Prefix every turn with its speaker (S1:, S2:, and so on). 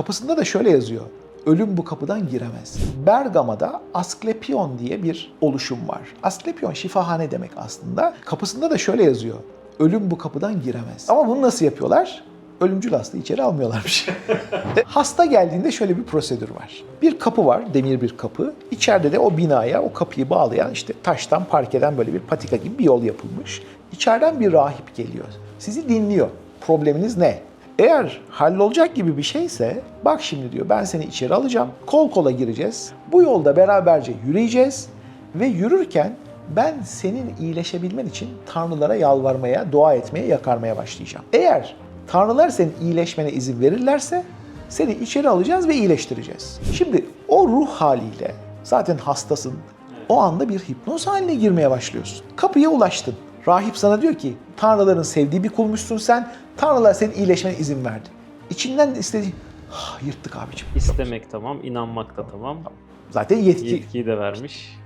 S1: Kapısında da şöyle yazıyor. Ölüm bu kapıdan giremez. Bergama'da Asklepion diye bir oluşum var. Asklepion şifahane demek aslında. Kapısında da şöyle yazıyor. Ölüm bu kapıdan giremez. Ama bunu nasıl yapıyorlar? Ölümcül hasta içeri almıyorlarmış. hasta geldiğinde şöyle bir prosedür var. Bir kapı var, demir bir kapı. İçeride de o binaya o kapıyı bağlayan işte taştan, parkeden böyle bir patika gibi bir yol yapılmış. İçeriden bir rahip geliyor. Sizi dinliyor. Probleminiz ne? Eğer hallolacak gibi bir şeyse bak şimdi diyor ben seni içeri alacağım. Kol kola gireceğiz. Bu yolda beraberce yürüyeceğiz ve yürürken ben senin iyileşebilmen için tanrılara yalvarmaya, dua etmeye, yakarmaya başlayacağım. Eğer tanrılar senin iyileşmene izin verirlerse seni içeri alacağız ve iyileştireceğiz. Şimdi o ruh haliyle zaten hastasın. O anda bir hipnoz haline girmeye başlıyorsun. Kapıya ulaştın. Rahip sana diyor ki tanrıların sevdiği bir kulmuşsun sen. Tanrılar senin iyileşmene izin verdi. İçinden istediği "Ah, yırttık abicim.
S2: İstemek tamam, inanmak da tamam.
S1: Zaten yetki.
S2: Yetkiyi de vermiş.